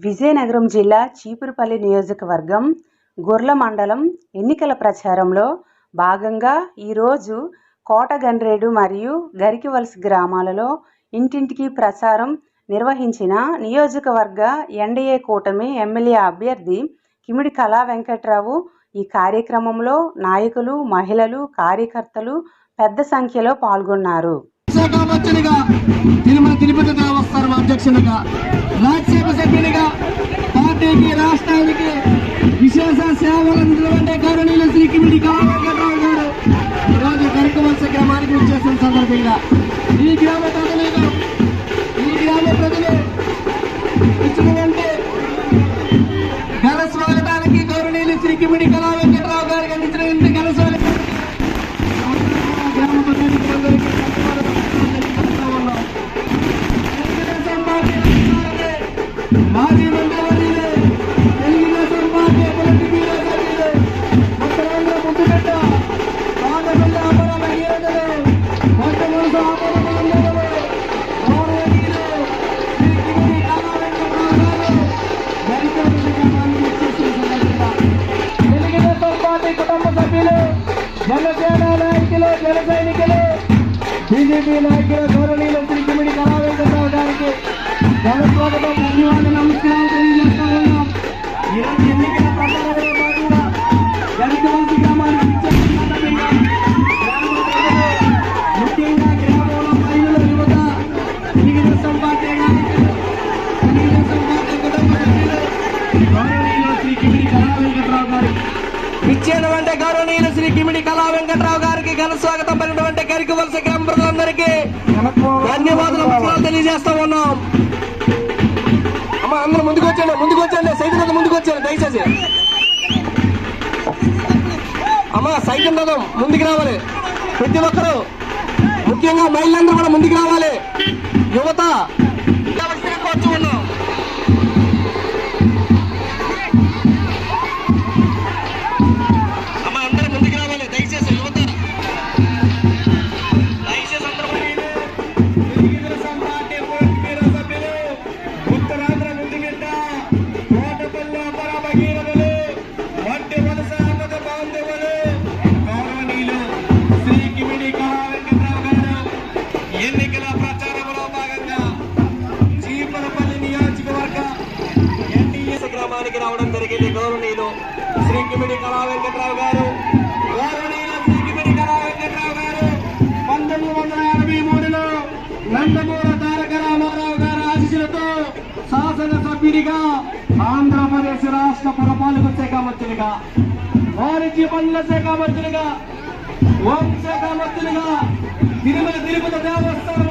విజయనగరం జిల్లా చీపురుపల్లి నియోజకవర్గం గుర్ల మండలం ఎన్నికల ప్రచారంలో భాగంగా ఈరోజు కోటగన్రేడు మరియు గరికివలస గ్రామాలలో ఇంటింటికి ప్రచారం నిర్వహించిన నియోజకవర్గ ఎన్డీఏ కూటమి ఎమ్మెల్యే అభ్యర్థి కిమిడి కళా వెంకట్రావు ఈ కార్యక్రమంలో నాయకులు మహిళలు కార్యకర్తలు పెద్ద సంఖ్యలో పాల్గొన్నారు. అధ్యక్షునిగా తిరుమల తిరుపతి దేవస్థానం అధ్యక్షునిగా రాజ్యసభ సభ్యునిగా పార్టీకి రాష్ట్రానికి విశేష సేవలు నిలబడే గౌరవనీయులు శ్రీ కిమిడి వెంకటరావు గారు. ఈరోజు కరికవలస గ్రామానికి వచ్చేసిన సందర్భంగా ఈ గ్రామ జనసేన నాయకులు జన సైనికులు బీజేపీ నాయకులు గౌరవనీయులు శ్రీ కిమిడి కళా వెంకటరావు గారికి ఇచ్చేటువంటి గౌరవనీయులు శ్రీ కిమిడి కళా వెంకట్రావు గారికి ఘన స్వాగతం పలినటువంటి కరికి వలస గ్రామ ప్రజలందరికీ ధన్యవాదాలు నమస్కారాలు తెలియజేస్తా ఉన్నాం. అమ్మ అందరూ ముందుకు వచ్చండి ముందుకు వచ్చండి సైకిల్ మీద ముందుకు వచ్చాను దయచేసి. అమ్మ సైకిల్ రథం ముందుకు రావాలి. ప్రతి ఒక్కరు ముఖ్యంగా మహిళలందరూ కూడా ముందుకు రావాలి. యువత వచ్చి ఉన్నాం జరిగింది గౌరవనీయులు శ్రీ కిమిడి కళా వెంకట్రావు గారు. గౌరవనీయులు శ్రీ కిమిడి కళా వెంకట్రావు గారు. పంతొమ్మిది వందల ఎనభై మూడులో నందమూర తారక రామారావు గారి ఆశీస్సులతో శాసనసభ్యుడిగా ఆంధ్రప్రదేశ్ రాష్ట్ర పురపాలక శాఖ మంత్రిగా వాణిజ్య పనుల శాఖ మంత్రిగా హోం శాఖ మంత్రిగా తిరుమల తిరుపతి దేవస్థానం